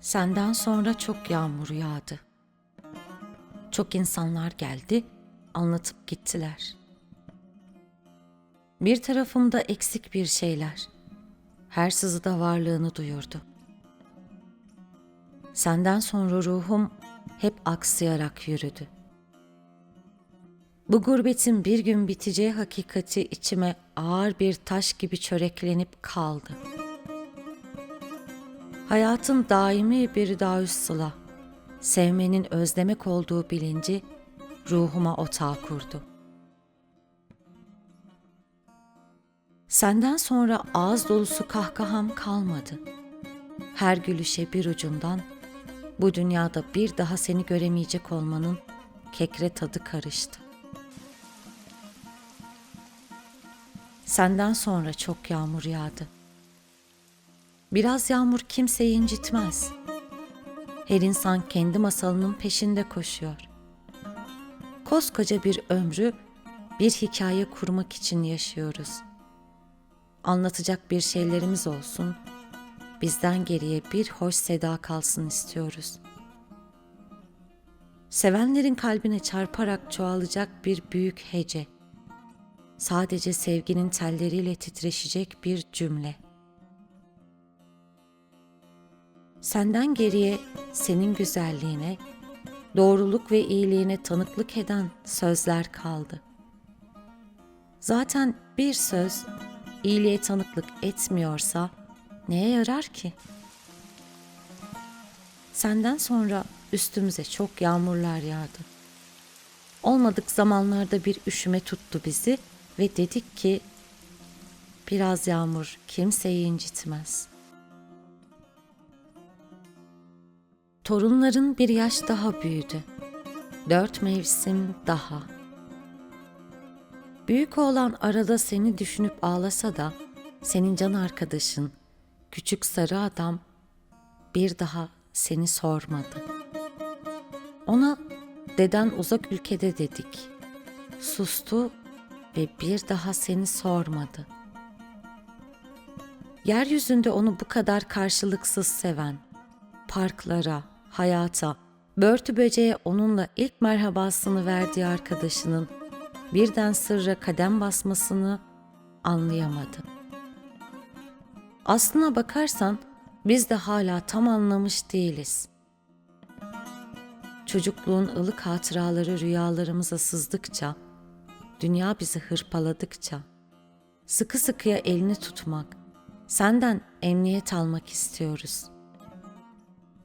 Senden sonra çok yağmur yağdı. Çok insanlar geldi, anlatıp gittiler. Bir tarafımda eksik bir şeyler. Her sızıda varlığını duyurdu. Senden sonra ruhum hep aksayarak yürüdü. Bu gurbetin bir gün biteceği hakikati içime ağır bir taş gibi çöreklenip kaldı. Hayatın daimi bir daüs sıla, sevmenin özlemek olduğu bilinci ruhuma otağı kurdu. Senden sonra ağız dolusu kahkaham kalmadı. Her gülüşe bir ucundan bu dünyada bir daha seni göremeyecek olmanın kekre tadı karıştı. Senden sonra çok yağmur yağdı. Biraz yağmur kimseyi incitmez. Her insan kendi masalının peşinde koşuyor. Koskoca bir ömrü bir hikaye kurmak için yaşıyoruz. Anlatacak bir şeylerimiz olsun, bizden geriye bir hoş seda kalsın istiyoruz. Sevenlerin kalbine çarparak çoğalacak bir büyük hece. Sadece sevginin telleriyle titreşecek bir cümle. Senden geriye senin güzelliğine, doğruluk ve iyiliğine tanıklık eden sözler kaldı. Zaten bir söz iyiliğe tanıklık etmiyorsa neye yarar ki? Senden sonra üstümüze çok yağmurlar yağdı. Olmadık zamanlarda bir üşüme tuttu bizi ve dedik ki biraz yağmur kimseyi incitmez. Torunların bir yaş daha büyüdü. Dört mevsim daha. Büyük oğlan arada seni düşünüp ağlasa da senin can arkadaşın, küçük sarı adam bir daha seni sormadı. Ona deden uzak ülkede dedik. Sustu ve bir daha seni sormadı. Yeryüzünde onu bu kadar karşılıksız seven, parklara, hayata, börtü böceğe onunla ilk merhabasını verdiği arkadaşının birden sırra kadem basmasını anlayamadı. Aslına bakarsan biz de hala tam anlamış değiliz. Çocukluğun ılık hatıraları rüyalarımıza sızdıkça, dünya bizi hırpaladıkça, sıkı sıkıya elini tutmak, senden emniyet almak istiyoruz.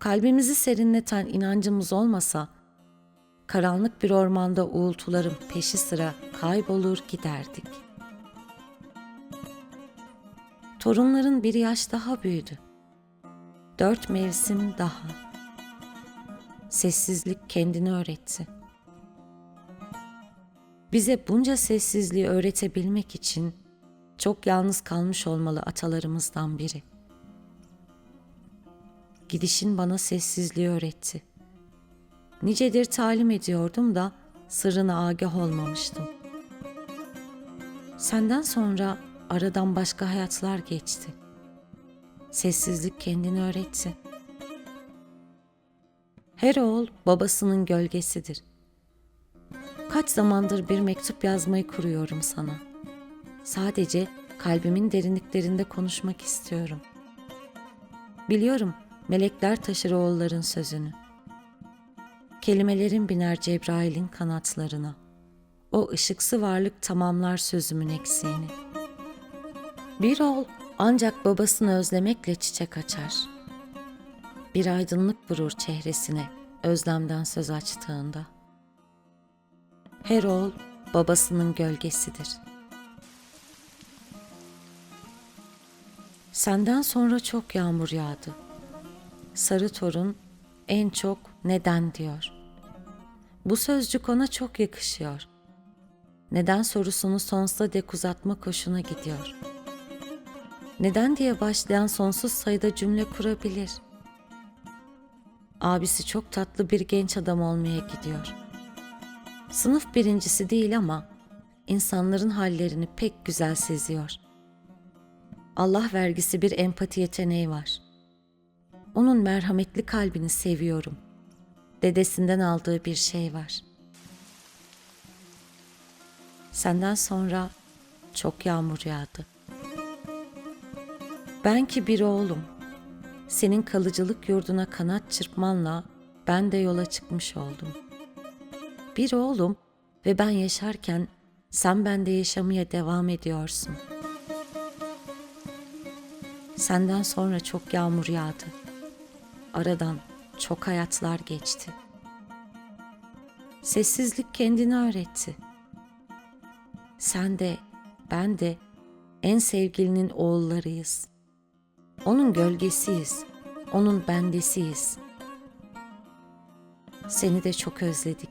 Kalbimizi serinleten inancımız olmasa, karanlık bir ormanda uğultuların peşi sıra kaybolur giderdik. Torunların bir yaş daha büyüdü. Dört mevsim daha. Sessizlik kendini öğretti. Bize bunca sessizliği öğretebilmek için çok yalnız kalmış olmalı atalarımızdan biri. Gidişin bana sessizliği öğretti. Nicedir talim ediyordum da sırrına agah olmamıştım. Senden sonra aradan başka hayatlar geçti. Sessizlik kendini öğretti. Her oğul babasının gölgesidir. Kaç zamandır bir mektup yazmayı kuruyorum sana. Sadece kalbimin derinliklerinde konuşmak istiyorum. Biliyorum melekler taşır oğulların sözünü. Kelimelerin biner Cebrail'in kanatlarına. O ışıksı varlık tamamlar sözümün eksiğini. Bir oğul ancak babasını özlemekle çiçek açar. Bir aydınlık vurur çehresine özlemden söz açtığında. Her oğul babasının gölgesidir. Senden sonra çok yağmur yağdı. Sarı torun en çok neden diyor. Bu sözcük ona çok yakışıyor. Neden sorusunu sonsuza dek uzatma hoşuna gidiyor. Neden diye başlayan sonsuz sayıda cümle kurabilir. Abisi çok tatlı bir genç adam olmaya gidiyor. Sınıf birincisi değil ama insanların hallerini pek güzel seziyor. Allah vergisi bir empati yeteneği var. Onun merhametli kalbini seviyorum. Dedesinden aldığı bir şey var. Senden sonra çok yağmur yağdı. Ben ki bir oğlum. Senin kalıcılık yurduna kanat çırpmanla ben de yola çıkmış oldum. Bir oğlum ve ben yaşarken sen bende yaşamaya devam ediyorsun. Senden sonra çok yağmur yağdı. Aradan çok hayatlar geçti. Sessizlik kendini öğretti. Sen de, ben de en sevgilinin oğullarıyız. Onun gölgesiyiz. Onun bendesiyiz. Seni de çok özledik.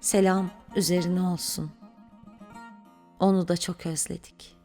Selam üzerine olsun. Onu da çok özledik.''